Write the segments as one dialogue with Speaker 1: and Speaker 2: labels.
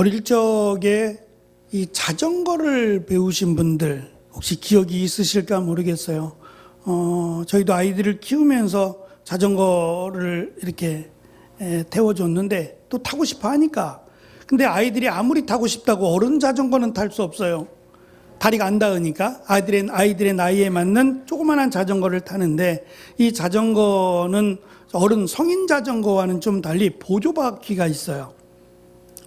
Speaker 1: 어릴 적에 이 자전거를 배우신 분들 혹시 기억이 있으실까 모르겠어요. 어, 저희도 아이들을 키우면서 자전거를 이렇게 에, 태워줬는데 또 타고 싶어 하니까. 근데 아이들이 아무리 타고 싶다고 어른 자전거는 탈 수 없어요. 다리가 안 닿으니까 아이들의, 아이들의 나이에 맞는 조그만한 자전거를 타는데 이 자전거는 어른 성인 자전거와는 좀 달리 보조 바퀴가 있어요.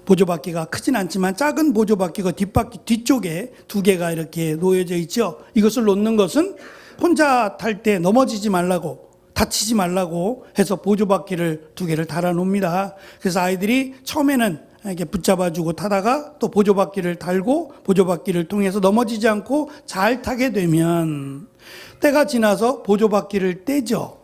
Speaker 1: 보조바퀴가 크진 않지만 작은 보조바퀴가 뒷바퀴 뒤쪽에 두 개가 이렇게 놓여져 있죠. 이것을 놓는 것은 혼자 탈 때 넘어지지 말라고 다치지 말라고 해서 보조바퀴를 두 개를 달아 놓습니다. 그래서 아이들이 처음에는 이렇게 붙잡아주고 타다가 또 보조바퀴를 달고 보조바퀴를 통해서 넘어지지 않고 잘 타게 되면 때가 지나서 보조바퀴를 떼죠.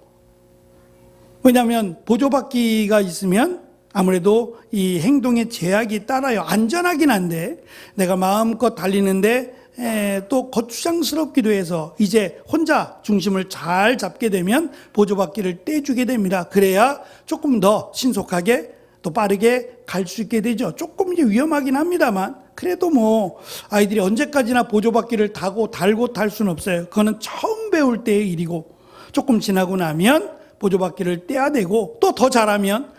Speaker 1: 왜냐하면 보조바퀴가 있으면 아무래도 이 행동에 제약이 따라요. 안전하긴 한데 내가 마음껏 달리는데 에, 또 거추장스럽기도 해서 이제 혼자 중심을 잘 잡게 되면 보조바퀴를 떼주게 됩니다. 그래야 조금 더 신속하게 또 빠르게 갈 수 있게 되죠. 조금 이제 위험하긴 합니다만 그래도 뭐 아이들이 언제까지나 보조바퀴를 타고 달고 탈 수는 없어요. 그거는 처음 배울 때의 일이고 조금 지나고 나면 보조바퀴를 떼야 되고 또 더 잘하면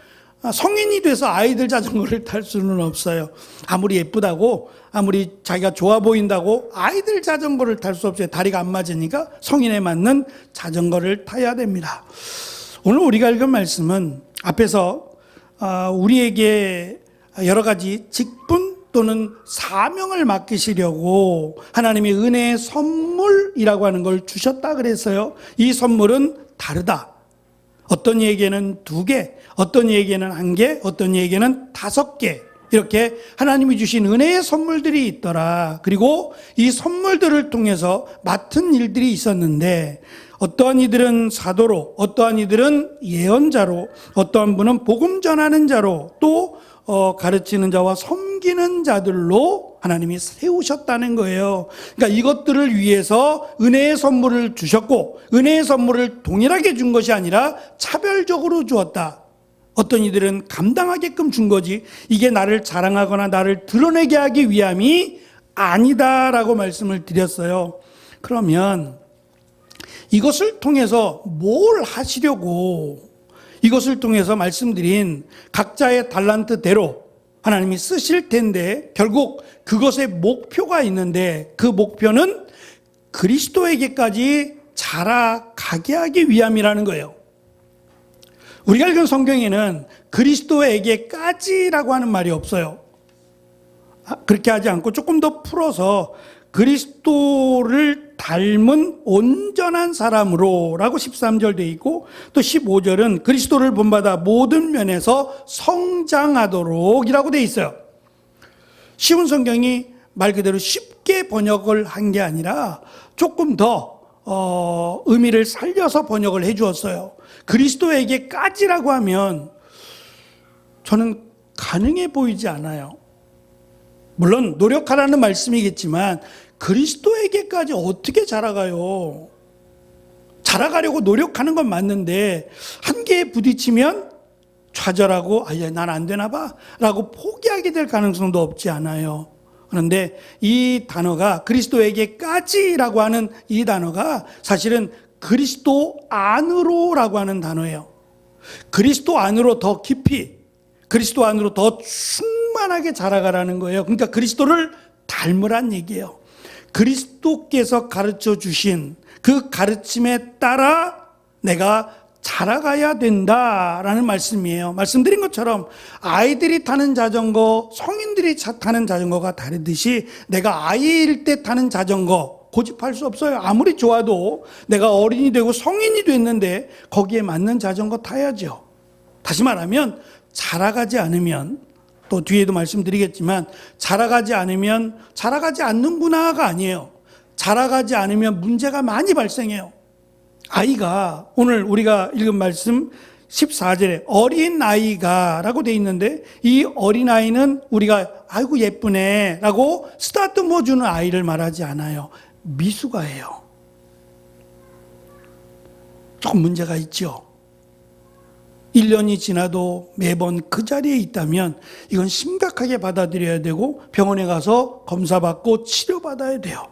Speaker 1: 성인이 돼서 아이들 자전거를 탈 수는 없어요. 아무리 예쁘다고 아무리 자기가 좋아 보인다고 아이들 자전거를 탈 수 없어요. 다리가 안 맞으니까 성인에 맞는 자전거를 타야 됩니다. 오늘 우리가 읽은 말씀은 앞에서 아, 우리에게 여러 가지 직분 또는 사명을 맡기시려고 하나님이 은혜의 선물이라고 하는 걸 주셨다 그랬어요. 이 선물은 다르다. 어떤 이에게는 두 개, 어떤 이에게는 한 개, 어떤 이에게는 다섯 개. 이렇게 하나님이 주신 은혜의 선물들이 있더라. 그리고 이 선물들을 통해서 맡은 일들이 있었는데 어떠한 이들은 사도로, 어떠한 이들은 예언자로, 어떠한 분은 복음 전하는 자로, 또 어, 가르치는 자와 섬기는 자들로 하나님이 세우셨다는 거예요. 그러니까 이것들을 위해서 은혜의 선물을 주셨고, 은혜의 선물을 동일하게 준 것이 아니라 차별적으로 주었다. 어떤 이들은 감당하게끔 준 거지, 이게 나를 자랑하거나 나를 드러내게 하기 위함이 아니다라고 말씀을 드렸어요. 그러면 이것을 통해서 뭘 하시려고 이것을 통해서 말씀드린 각자의 달란트대로 하나님이 쓰실 텐데 결국 그것의 목표가 있는데 그 목표는 그리스도에게까지 자라가게 하기 위함이라는 거예요. 우리가 읽은 성경에는 그리스도에게까지라고 하는 말이 없어요. 아, 그렇게 하지 않고 조금 더 풀어서 그리스도를 닮은 온전한 사람으로라고 13절 돼 있고 또 15절은 그리스도를 본받아 모든 면에서 성장하도록이라고 돼 있어요. 쉬운 성경이 말 그대로 쉽게 번역을 한 게 아니라 조금 더 어, 의미를 살려서 번역을 해 주었어요. 그리스도에게까지라고 하면 저는 가능해 보이지 않아요. 물론 노력하라는 말씀이겠지만 그리스도에게까지 어떻게 자라가요? 자라가려고 노력하는 건 맞는데 한계에 부딪히면 좌절하고 아예 난안 되나 봐라고 포기하게 될 가능성도 없지 않아요. 그런데 이 단어가 그리스도에게까지라고 하는 이 단어가 사실은 그리스도 안으로라고 하는 단어예요. 그리스도 안으로 더 깊이, 그리스도 안으로 더 충만하게 자라가라는 거예요. 그러니까 그리스도를 닮으란 얘기예요. 그리스도께서 가르쳐 주신 그 가르침에 따라 내가 자라가야 된다라는 말씀이에요. 말씀드린 것처럼 아이들이 타는 자전거, 성인들이 타는 자전거가 다르듯이 내가 아이일 때 타는 자전거 고집할 수 없어요. 아무리 좋아도 내가 어린이 되고 성인이 됐는데 거기에 맞는 자전거 타야죠. 다시 말하면 자라가지 않으면 또 뒤에도 말씀드리겠지만 자라가지 않으면 자라가지 않는구나가 아니에요. 자라가지 않으면 문제가 많이 발생해요. 아이가 오늘 우리가 읽은 말씀 14절에 어린 아이가 라고 돼 있는데 이 어린 아이는 우리가 아이고 예쁘네 라고 스타트 뭐 주는 아이를 말하지 않아요. 미숙아예요. 조금 문제가 있죠. 1년이 지나도 매번 그 자리에 있다면 이건 심각하게 받아들여야 되고 병원에 가서 검사받고 치료받아야 돼요.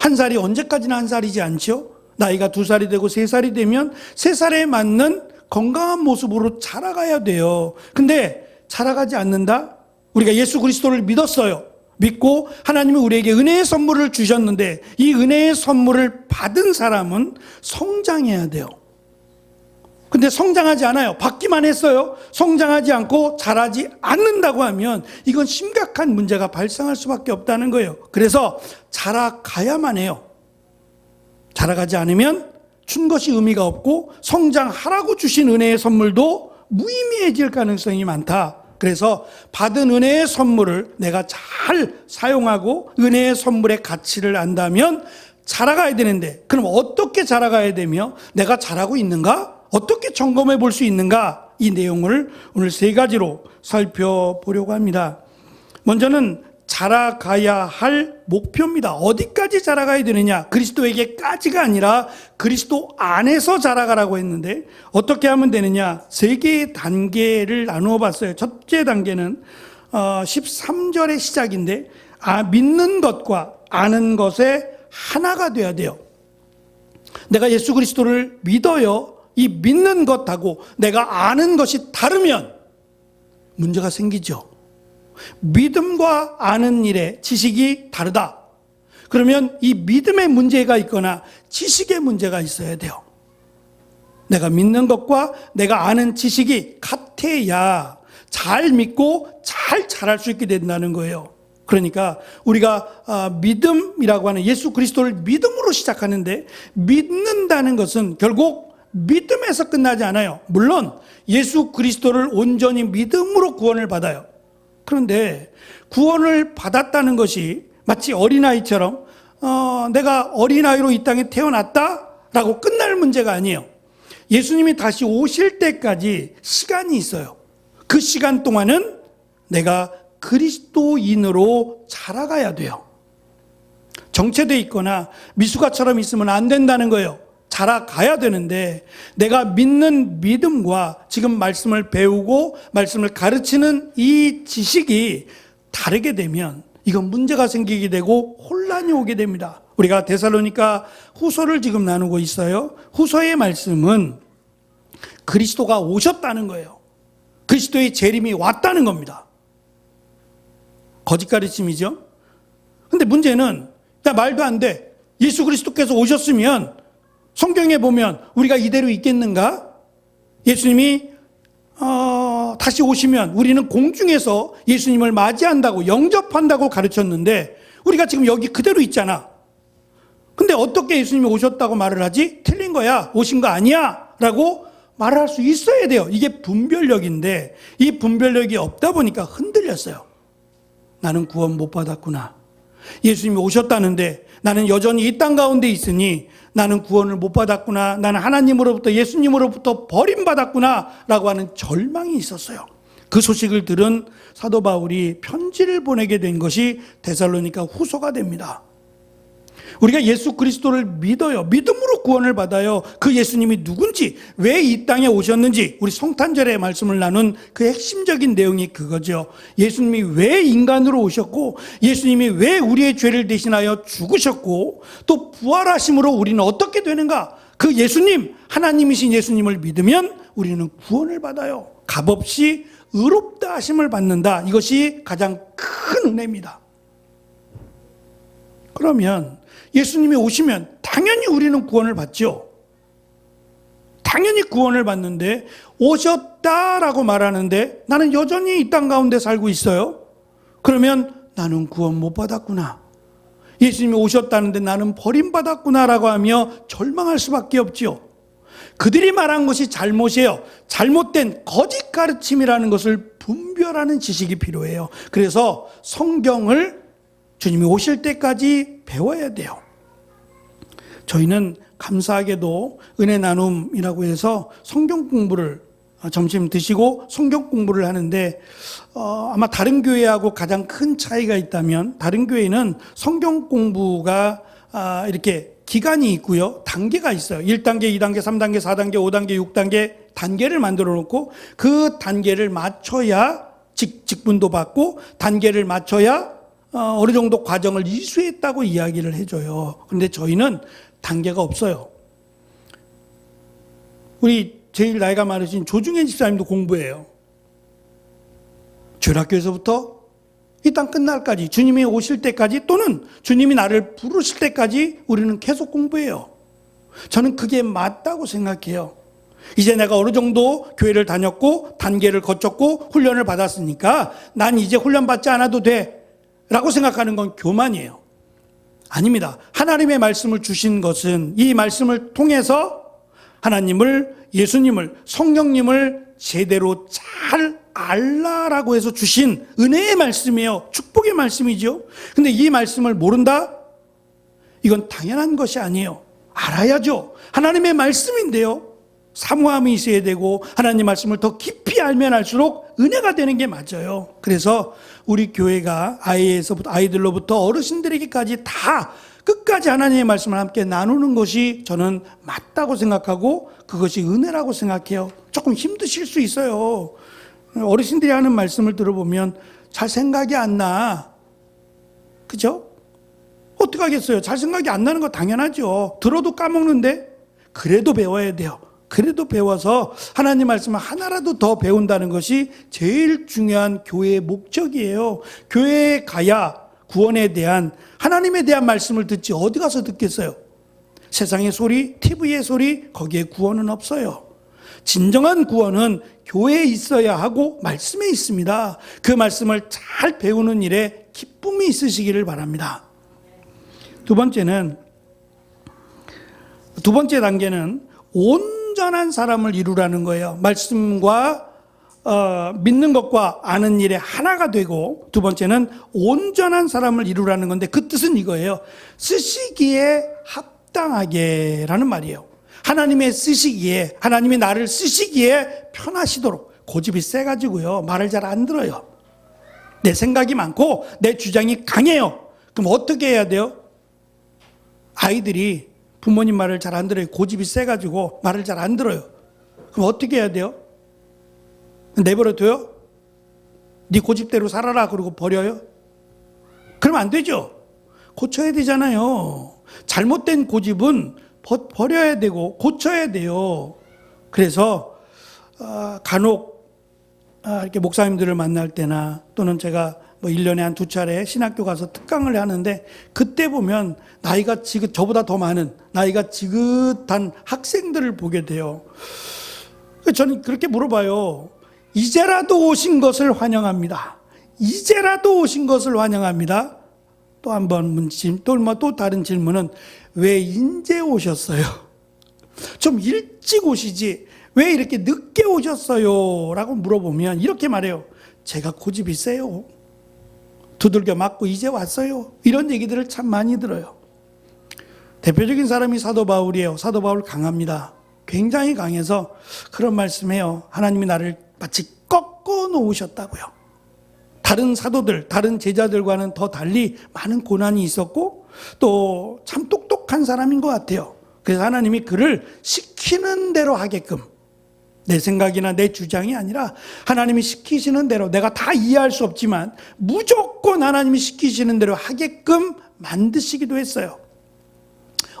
Speaker 1: 한 살이 언제까지나 한 살이지 않죠? 나이가 두 살이 되고 세 살이 되면 세 살에 맞는 건강한 모습으로 자라가야 돼요. 근데 자라가지 않는다? 우리가 예수 그리스도를 믿었어요. 믿고 하나님이 우리에게 은혜의 선물을 주셨는데 이 은혜의 선물을 받은 사람은 성장해야 돼요. 근데 성장하지 않아요. 받기만 했어요. 성장하지 않고 자라지 않는다고 하면 이건 심각한 문제가 발생할 수밖에 없다는 거예요. 그래서 자라가야만 해요. 자라가지 않으면 준 것이 의미가 없고 성장하라고 주신 은혜의 선물도 무의미해질 가능성이 많다. 그래서 받은 은혜의 선물을 내가 잘 사용하고 은혜의 선물의 가치를 안다면 자라가야 되는데 그럼 어떻게 자라가야 되며 내가 잘하고 있는가? 어떻게 점검해 볼 수 있는가? 이 내용을 오늘 세 가지로 살펴보려고 합니다. 먼저는 자라가야 할 목표입니다. 어디까지 자라가야 되느냐? 그리스도에게까지가 아니라 그리스도 안에서 자라가라고 했는데 어떻게 하면 되느냐? 세 개의 단계를 나누어 봤어요. 첫째 단계는 13절의 시작인데 아, 믿는 것과 아는 것에 하나가 돼야 돼요. 내가 예수 그리스도를 믿어요. 이 믿는 것하고 내가 아는 것이 다르면 문제가 생기죠. 믿음과 아는 일에 지식이 다르다. 그러면 이 믿음의 문제가 있거나 지식의 문제가 있어야 돼요. 내가 믿는 것과 내가 아는 지식이 같아야 잘 믿고 잘 자랄 수 있게 된다는 거예요. 그러니까 우리가 아, 믿음이라고 하는 예수 그리스도를 믿음으로 시작하는데 믿는다는 것은 결국 믿음에서 끝나지 않아요. 물론 예수 그리스도를 온전히 믿음으로 구원을 받아요. 그런데 구원을 받았다는 것이 마치 어린아이처럼 어, 내가 어린아이로 이 땅에 태어났다라고 끝날 문제가 아니에요. 예수님이 다시 오실 때까지 시간이 있어요. 그 시간 동안은 내가 그리스도인으로 자라가야 돼요. 정체돼 있거나 미숙아처럼 있으면 안 된다는 거예요. 자라가야 되는데 내가 믿는 믿음과 지금 말씀을 배우고 말씀을 가르치는 이 지식이 다르게 되면 이건 문제가 생기게 되고 혼란이 오게 됩니다. 우리가 데살로니까 후서를 지금 나누고 있어요. 후서의 말씀은 그리스도가 오셨다는 거예요. 그리스도의 재림이 왔다는 겁니다. 거짓 가르침이죠. 근데 문제는 야 말도 안 돼. 예수 그리스도께서 오셨으면 성경에 보면 우리가 이대로 있겠는가? 예수님이 어, 다시 오시면 우리는 공중에서 예수님을 맞이한다고 영접한다고 가르쳤는데 우리가 지금 여기 그대로 있잖아. 근데 어떻게 예수님이 오셨다고 말을 하지? 틀린 거야. 오신 거 아니야. 라고 말을 할 수 있어야 돼요. 이게 분별력인데 이 분별력이 없다 보니까 흔들렸어요. 나는 구원 못 받았구나. 예수님이 오셨다는데 나는 여전히 이 땅 가운데 있으니 나는 구원을 못 받았구나. 나는 하나님으로부터 예수님으로부터 버림받았구나. 라고 하는 절망이 있었어요. 그 소식을 들은 사도 바울이 편지를 보내게 된 것이 데살로니가 후소가 됩니다. 우리가 예수 그리스도를 믿어요. 믿음으로 구원을 받아요. 그 예수님이 누군지, 왜 이 땅에 오셨는지, 우리 성탄절에 말씀을 나눈 그 핵심적인 내용이 그거죠. 예수님이 왜 인간으로 오셨고, 예수님이 왜 우리의 죄를 대신하여 죽으셨고, 또 부활하심으로 우리는 어떻게 되는가? 그 예수님, 하나님이신 예수님을 믿으면 우리는 구원을 받아요. 값없이 의롭다 하심을 받는다. 이것이 가장 큰 은혜입니다. 그러면 예수님이 오시면 당연히 우리는 구원을 받죠. 당연히 구원을 받는데 오셨다라고 말하는데 나는 여전히 이 땅 가운데 살고 있어요. 그러면 나는 구원 못 받았구나. 예수님이 오셨다는데 나는 버림받았구나라고 하며 절망할 수밖에 없지요. 그들이 말한 것이 잘못이에요. 잘못된 거짓 가르침이라는 것을 분별하는 지식이 필요해요. 그래서 성경을 주님이 오실 때까지 배워야 돼요. 저희는 감사하게도 은혜 나눔이라고 해서 성경 공부를 점심 드시고 성경 공부를 하는데 어, 아마 다른 교회하고 가장 큰 차이가 있다면 다른 교회는 성경 공부가 아, 이렇게 기간이 있고요. 단계가 있어요. 1단계, 2단계, 3단계, 4단계, 5단계, 6단계 단계를 만들어 놓고 그 단계를 맞춰야 직, 직분도 받고 단계를 맞춰야 어, 어느 정도 과정을 이수했다고 이야기를 해줘요. 근데 저희는 단계가 없어요. 우리 제일 나이가 많으신 조중현 집사님도 공부해요. 주일학교에서부터 이 땅 끝날까지 주님이 오실 때까지 또는 주님이 나를 부르실 때까지 우리는 계속 공부해요. 저는 그게 맞다고 생각해요. 이제 내가 어느 정도 교회를 다녔고 단계를 거쳤고 훈련을 받았으니까 난 이제 훈련 받지 않아도 돼. 라고 생각하는 건 교만이에요. 아닙니다. 하나님의 말씀을 주신 것은 이 말씀을 통해서 하나님을 예수님을 성령님을 제대로 잘 알라라고 해서 주신 은혜의 말씀이에요. 축복의 말씀이죠. 근데 이 말씀을 모른다? 이건 당연한 것이 아니에요. 알아야죠. 하나님의 말씀인데요. 사모함이 있어야 되고 하나님 말씀을 더 깊이 알면 알수록 은혜가 되는 게 맞아요. 그래서 우리 교회가 아이에서부터 아이들로부터 어르신들에게까지 다 끝까지 하나님의 말씀을 함께 나누는 것이 저는 맞다고 생각하고 그것이 은혜라고 생각해요. 조금 힘드실 수 있어요. 어르신들이 하는 말씀을 들어보면 잘 생각이 안 나. 그죠? 어떡하겠어요? 잘 생각이 안 나는 거 당연하죠. 들어도 까먹는데 그래도 배워야 돼요. 그래도 배워서 하나님 말씀을 하나라도 더 배운다는 것이 제일 중요한 교회의 목적이에요. 교회에 가야 구원에 대한 하나님에 대한 말씀을 듣지 어디 가서 듣겠어요? 세상의 소리, TV의 소리, 거기에 구원은 없어요. 진정한 구원은 교회에 있어야 하고 말씀에 있습니다. 그 말씀을 잘 배우는 일에 기쁨이 있으시기를 바랍니다. 두 번째는 두 번째 단계는 온 전한 사람을 이루라는 거예요. 말씀과 어, 믿는 것과 아는 일에 하나가 되고 두 번째는 온전한 사람을 이루라는 건데 그 뜻은 이거예요. 쓰시기에 합당하게라는 말이에요. 하나님의 쓰시기에 하나님이 나를 쓰시기에 편하시도록 고집이 세 가지고요 말을 잘 안 들어요. 내 생각이 많고 내 주장이 강해요. 그럼 어떻게 해야 돼요? 아이들이 부모님 말을 잘 안 들어요. 고집이 세가지고 말을 잘 안 들어요. 그럼 어떻게 해야 돼요? 내버려둬요? 네 고집대로 살아라 그러고 버려요? 그러면 안 되죠. 고쳐야 되잖아요. 잘못된 고집은 버, 버려야 되고 고쳐야 돼요. 그래서 어, 간혹 아, 이렇게 목사님들을 만날 때나 또는 제가 뭐 1년에 한 두 차례 신학교 가서 특강을 하는데 그때 보면 나이가 지긋 저보다 더 많은 나이가 지긋한 학생들을 보게 돼요. 저는 그렇게 물어봐요. 이제라도 오신 것을 환영합니다. 이제라도 오신 것을 환영합니다. 또 한번 문진 또또 뭐또 다른 질문은 왜 인제 오셨어요? 좀 일찍 오시지 왜 이렇게 늦게 오셨어요? 라고 물어보면 이렇게 말해요. 제가 고집이 세요. 두들겨 맞고 이제 왔어요. 이런 얘기들을 참 많이 들어요. 대표적인 사람이 사도 바울이에요. 사도 바울 강합니다. 굉장히 강해서 그런 말씀해요. 하나님이 나를 마치 꺾어 놓으셨다고요. 다른 사도들, 다른 제자들과는 더 달리 많은 고난이 있었고 또 참 똑똑한 사람인 것 같아요. 그래서 하나님이 그를 시키는 대로 하게끔 내 생각이나 내 주장이 아니라 하나님이 시키시는 대로 내가 다 이해할 수 없지만 무조건 하나님이 시키시는 대로 하게끔 만드시기도 했어요.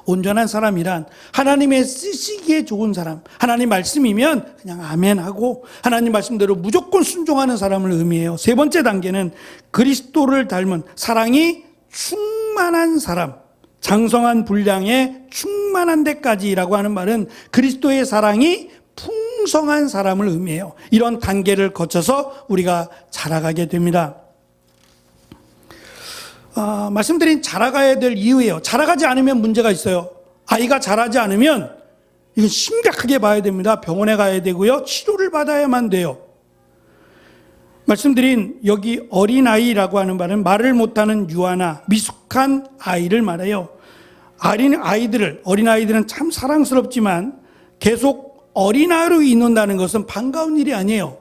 Speaker 1: 온전한 사람이란 하나님의 쓰시기에 좋은 사람. 하나님 말씀이면 그냥 아멘 하고 하나님 말씀대로 무조건 순종하는 사람을 의미해요. 세 번째 단계는 그리스도를 닮은 사랑이 충만한 사람. 장성한 분량에 충만한 데까지라고 하는 말은 그리스도의 사랑이 풍성한 사람을 의미해요. 이런 단계를 거쳐서 우리가 자라가게 됩니다. 아, 말씀드린 자라가야 될 이유예요. 자라가지 않으면 문제가 있어요. 아이가 자라지 않으면 이건 심각하게 봐야 됩니다. 병원에 가야 되고요. 치료를 받아야만 돼요. 말씀드린 여기 어린아이라고 하는 말은 말을 못하는 유아나 미숙한 아이를 말해요. 어린 아이들을, 어린아이들은 참 사랑스럽지만 계속 어린아이로 있는다는 것은 반가운 일이 아니에요.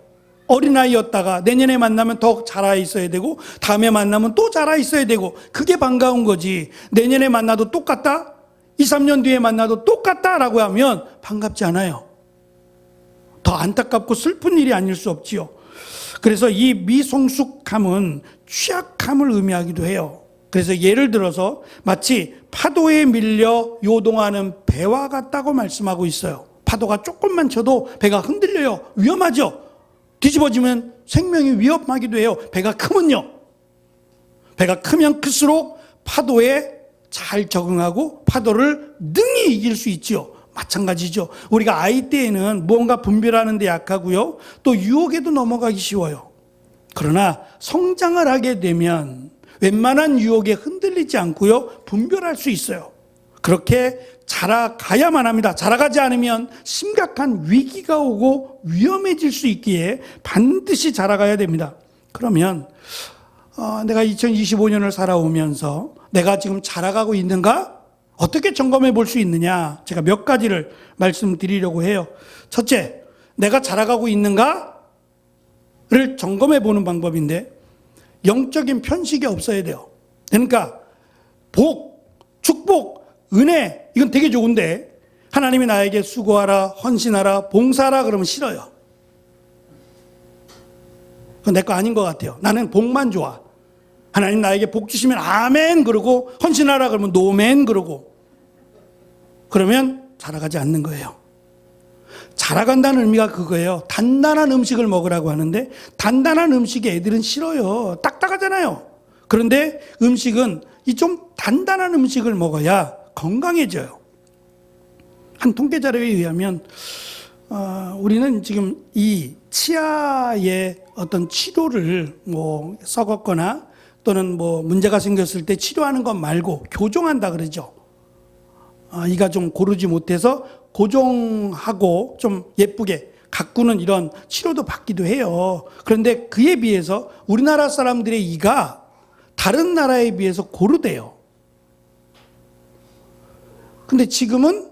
Speaker 1: 어린아이였다가 내년에 만나면 더 자라 있어야 되고 다음에 만나면 또 자라 있어야 되고 그게 반가운 거지. 내년에 만나도 똑같다? 2, 3년 뒤에 만나도 똑같다라고 하면 반갑지 않아요. 더 안타깝고 슬픈 일이 아닐 수 없지요. 그래서 이 미성숙함은 취약함을 의미하기도 해요. 그래서 예를 들어서 마치 파도에 밀려 요동하는 배와 같다고 말씀하고 있어요. 파도가 조금만 쳐도 배가 흔들려요. 위험하죠. 뒤집어지면 생명이 위험하기도 해요. 배가 크면요. 배가 크면 클수록 파도에 잘 적응하고 파도를 능히 이길 수 있지요. 마찬가지죠. 우리가 아이 때에는 무언가 분별하는 데 약하고요. 또 유혹에도 넘어가기 쉬워요. 그러나 성장을 하게 되면 웬만한 유혹에 흔들리지 않고요. 분별할 수 있어요. 그렇게 자라가야만 합니다. 자라가지 않으면 심각한 위기가 오고 위험해질 수 있기에 반드시 자라가야 됩니다. 그러면 어, 내가 2025년을 살아오면서 내가 지금 자라가고 있는가? 어떻게 점검해 볼 수 있느냐? 제가 몇 가지를 말씀드리려고 해요. 첫째, 내가 자라가고 있는가를 점검해 보는 방법인데 영적인 편식이 없어야 돼요. 그러니까 복, 축복, 은혜 이건 되게 좋은데 하나님이 나에게 수고하라, 헌신하라, 봉사하라 그러면 싫어요. 그건 내 거 아닌 것 같아요. 나는 복만 좋아. 하나님 나에게 복 주시면 아멘 그러고 헌신하라 그러면 노멘 그러고 그러면 자라가지 않는 거예요. 자라간다는 의미가 그거예요. 단단한 음식을 먹으라고 하는데 단단한 음식이 애들은 싫어요. 딱딱하잖아요. 그런데 음식은 이 좀 단단한 음식을 먹어야 건강해져요. 한 통계 자료에 의하면 어, 우리는 지금 이 치아의 어떤 치료를 뭐 썩었거나 또는 뭐 문제가 생겼을 때 치료하는 것 말고 교정한다 그러죠. 아, 이가 좀 고르지 못해서 고정하고 좀 예쁘게 가꾸는 이런 치료도 받기도 해요. 그런데 그에 비해서 우리나라 사람들의 이가 다른 나라에 비해서 고르대요. 근데 지금은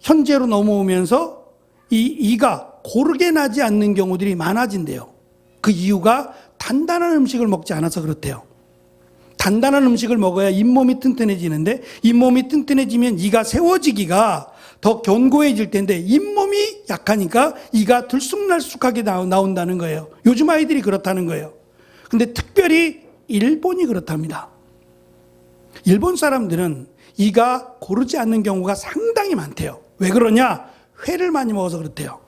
Speaker 1: 현재로 넘어오면서 이 이가 고르게 나지 않는 경우들이 많아진대요. 그 이유가 단단한 음식을 먹지 않아서 그렇대요. 단단한 음식을 먹어야 잇몸이 튼튼해지는데 잇몸이 튼튼해지면 이가 세워지기가 더 견고해질 텐데 잇몸이 약하니까 이가 들쑥날쑥하게 나온다는 거예요. 요즘 아이들이 그렇다는 거예요. 근데 특별히 일본이 그렇답니다. 일본 사람들은 이가 고르지 않는 경우가 상당히 많대요. 왜 그러냐? 회를 많이 먹어서 그렇대요.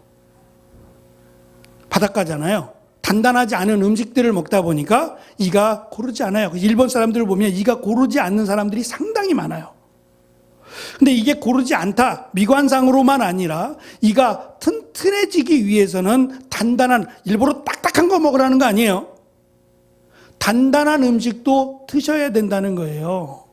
Speaker 1: 바닷가잖아요. 단단하지 않은 음식들을 먹다 보니까 이가 고르지 않아요. 일본 사람들을 보면 이가 고르지 않는 사람들이 상당히 많아요. 근데 이게 고르지 않다. 미관상으로만 아니라 이가 튼튼해지기 위해서는 단단한 일부러 딱딱한 거 먹으라는 거 아니에요. 단단한 음식도 드셔야 된다는 거예요.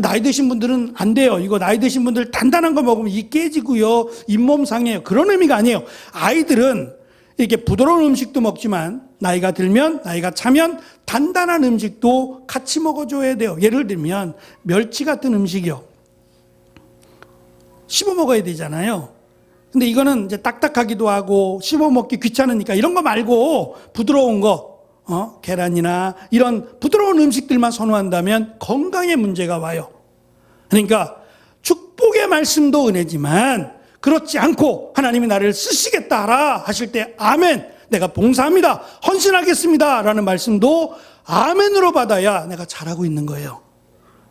Speaker 1: 나이 드신 분들은 안 돼요. 이거 나이 드신 분들 단단한 거 먹으면 이 깨지고요. 잇몸 상해요. 그런 의미가 아니에요. 아이들은 이렇게 부드러운 음식도 먹지만 나이가 들면 나이가 차면 단단한 음식도 같이 먹어줘야 돼요. 예를 들면 멸치 같은 음식이요. 씹어 먹어야 되잖아요. 근데 이거는 이제 딱딱하기도 하고 씹어 먹기 귀찮으니까 이런 거 말고 부드러운 거, 어? 계란이나 이런 부드러운 음식들만 선호한다면 건강에 문제가 와요. 그러니까 축복의 말씀도 은혜지만 그렇지 않고 하나님이 나를 쓰시겠다라 하실 때 아멘 내가 봉사합니다 헌신하겠습니다 라는 말씀도 아멘으로 받아야 내가 잘하고 있는 거예요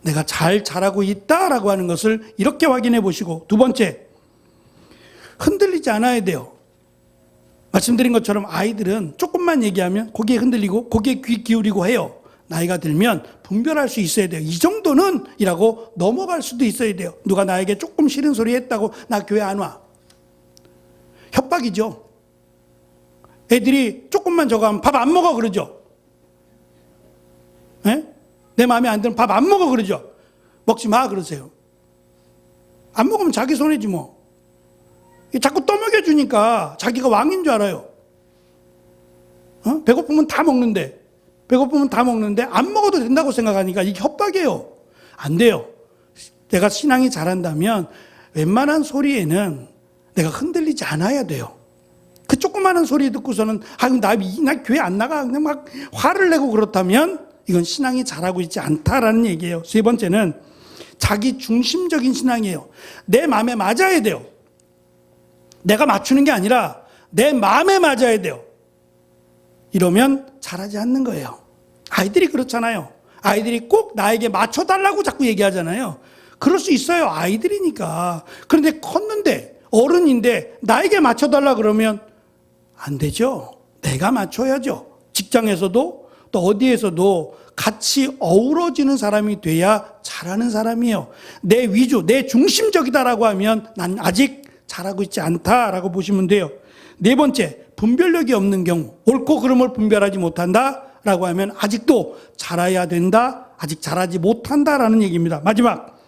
Speaker 1: 내가 잘 잘하고 있다라고 하는 것을 이렇게 확인해 보시고 두 번째 흔들리지 않아야 돼요 말씀드린 것처럼 아이들은 조금만 얘기하면 고개 흔들리고 고개 귀 기울이고 해요 나이가 들면 분별할 수 있어야 돼요. 이 정도는 이라고 넘어갈 수도 있어야 돼요. 누가 나에게 조금 싫은 소리 했다고 나 교회 안 와. 협박이죠. 애들이 조금만 저거 하면 밥 안 먹어 그러죠. 네? 내 마음에 안 들면 밥 안 먹어 그러죠. 먹지 마 그러세요. 안 먹으면 자기 손해지 뭐. 자꾸 떠먹여 주니까 자기가 왕인 줄 알아요. 어? 배고프면 다 먹는데 배고프면 다 먹는데 안 먹어도 된다고 생각하니까 이게 협박이에요. 안 돼요. 내가 신앙이 잘한다면 웬만한 소리에는 내가 흔들리지 않아야 돼요. 그 조그마한 소리 듣고서는 아유 나, 나 교회 안 나가 그냥 막 화를 내고 그렇다면 이건 신앙이 잘하고 있지 않다라는 얘기예요. 세 번째는 자기 중심적인 신앙이에요. 내 마음에 맞아야 돼요. 내가 맞추는 게 아니라 내 마음에 맞아야 돼요. 이러면 잘하지 않는 거예요. 아이들이 그렇잖아요. 아이들이 꼭 나에게 맞춰달라고 자꾸 얘기하잖아요. 그럴 수 있어요. 아이들이니까. 그런데 컸는데, 어른인데, 나에게 맞춰달라 그러면 안 되죠. 내가 맞춰야죠. 직장에서도 또 어디에서도 같이 어우러지는 사람이 돼야 잘하는 사람이에요. 내 위주, 내 중심적이다라고 하면 난 아직 잘하고 있지 않다라고 보시면 돼요. 네 번째, 분별력이 없는 경우, 옳고 그름을 분별하지 못한다 라고 하면 아직도 잘해야 된다, 아직 잘하지 못한다 라는 얘기입니다. 마지막,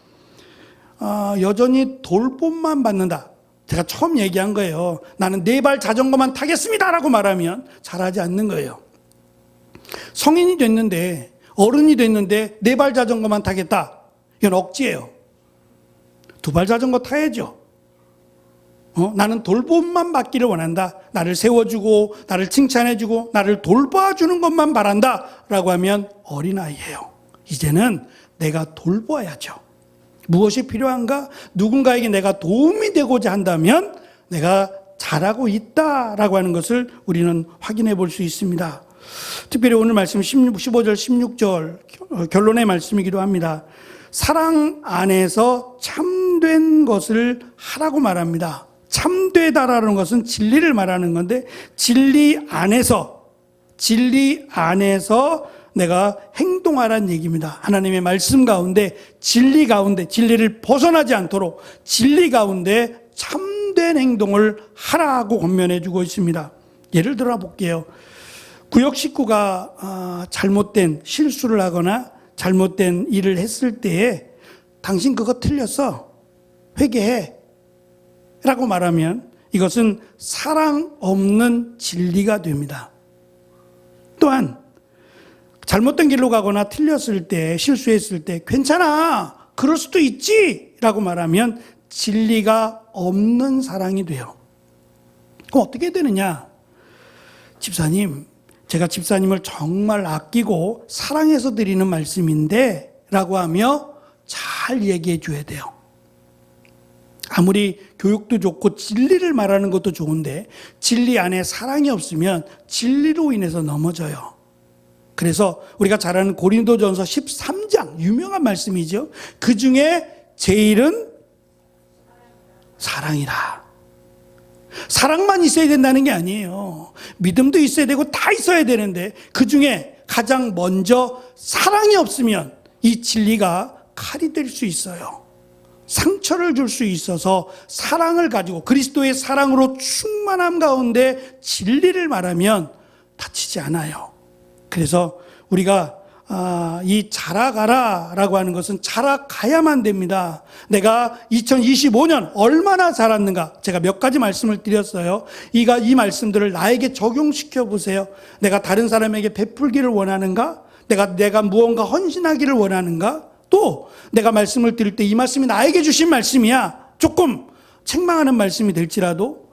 Speaker 1: 아, 여전히 돌봄만 받는다. 제가 처음 얘기한 거예요. 나는 네 발 자전거만 타겠습니다 라고 말하면 잘하지 않는 거예요. 성인이 됐는데, 어른이 됐는데 네 발 자전거만 타겠다. 이건 억지예요. 두 발 자전거 타야죠. 어? 나는 돌봄만 받기를 원한다. 나를 세워주고, 나를 칭찬해주고, 나를 돌봐주는 것만 바란다. 라고 하면 어린아이예요. 이제는 내가 돌봐야죠. 무엇이 필요한가? 누군가에게 내가 도움이 되고자 한다면 내가 잘하고 있다라고 하는 것을 우리는 확인해 볼 수 있습니다. 특별히 오늘 말씀 16, 15절, 16절 결론의 말씀이기도 합니다. 사랑 안에서 참된 것을 하라고 말합니다. 참되다라는 것은 진리를 말하는 건데 진리 안에서 진리 안에서 내가 행동하라는 얘기입니다. 하나님의 말씀 가운데 진리 가운데 진리를 벗어나지 않도록 진리 가운데 참된 행동을 하라고 권면해 주고 있습니다. 예를 들어 볼게요. 구역 식구가 아, 잘못된 실수를 하거나 잘못된 일을 했을 때에 당신 그거 틀렸어. 회개해. 라고 말하면 이것은 사랑 없는 진리가 됩니다. 또한 잘못된 길로 가거나 틀렸을 때, 실수했을 때, 괜찮아. 그럴 수도 있지. 라고 말하면 진리가 없는 사랑이 돼요. 그럼 어떻게 되느냐? 집사님, 제가 집사님을 정말 아끼고 사랑해서 드리는 말씀인데, 라고 하며 잘 얘기해 줘야 돼요. 아무리 교육도 좋고 진리를 말하는 것도 좋은데, 진리 안에 사랑이 없으면 진리로 인해서 넘어져요. 그래서 우리가 잘 아는 고린도전서 13장 유명한 말씀이죠. 그 중에 제일은 사랑이라. 사랑만 있어야 된다는 게 아니에요. 믿음도 있어야 되고 다 있어야 되는데 그 중에 가장 먼저 사랑이 없으면 이 진리가 칼이 될 수 있어요. 상처를 줄 수 있어서 사랑을 가지고 그리스도의 사랑으로 충만함 가운데 진리를 말하면 다치지 않아요. 그래서 우리가 아, 이 자라가라 라고 하는 것은 자라가야만 됩니다. 내가 2025년 얼마나 자랐는가 제가 몇 가지 말씀을 드렸어요. 이가 이 말씀들을 나에게 적용시켜 보세요. 내가 다른 사람에게 베풀기를 원하는가? 내가 내가 무언가 헌신하기를 원하는가? 또 내가 말씀을 드릴 때 이 말씀이 나에게 주신 말씀이야. 조금 책망하는 말씀이 될지라도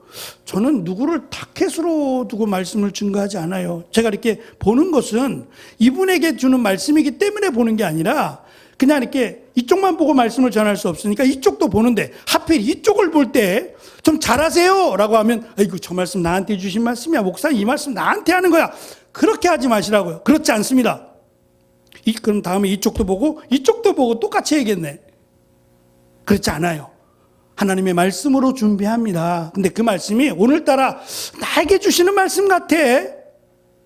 Speaker 1: 저는 누구를 타켓으로 두고 말씀을 증거하지 않아요. 제가 이렇게 보는 것은 이분에게 주는 말씀이기 때문에 보는 게 아니라 그냥 이렇게 이쪽만 보고 말씀을 전할 수 없으니까 이쪽도 보는데 하필 이쪽을 볼 때 좀 잘하세요 라고 하면 아이고 저 말씀 나한테 주신 말씀이야 목사님 이 말씀 나한테 하는 거야 그렇게 하지 마시라고요 그렇지 않습니다 이, 그럼 다음에 이쪽도 보고 이쪽도 보고 똑같이 해야겠네 그렇지 않아요 하나님의 말씀으로 준비합니다. 근데 그 말씀이 오늘따라 나에게 주시는 말씀 같아.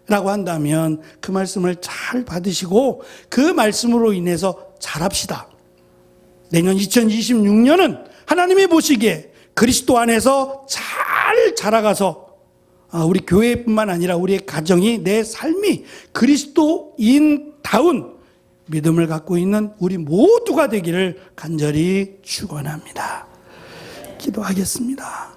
Speaker 1: 라고 한다면 그 말씀을 잘 받으시고 그 말씀으로 인해서 잘합시다. 내년 2026년은 하나님이 보시기에 그리스도 안에서 잘 자라가서 아, 우리 교회뿐만 아니라 우리의 가정이 내 삶이 그리스도인 다운 믿음을 갖고 있는 우리 모두가 되기를 간절히 축원합니다. 기도하겠습니다.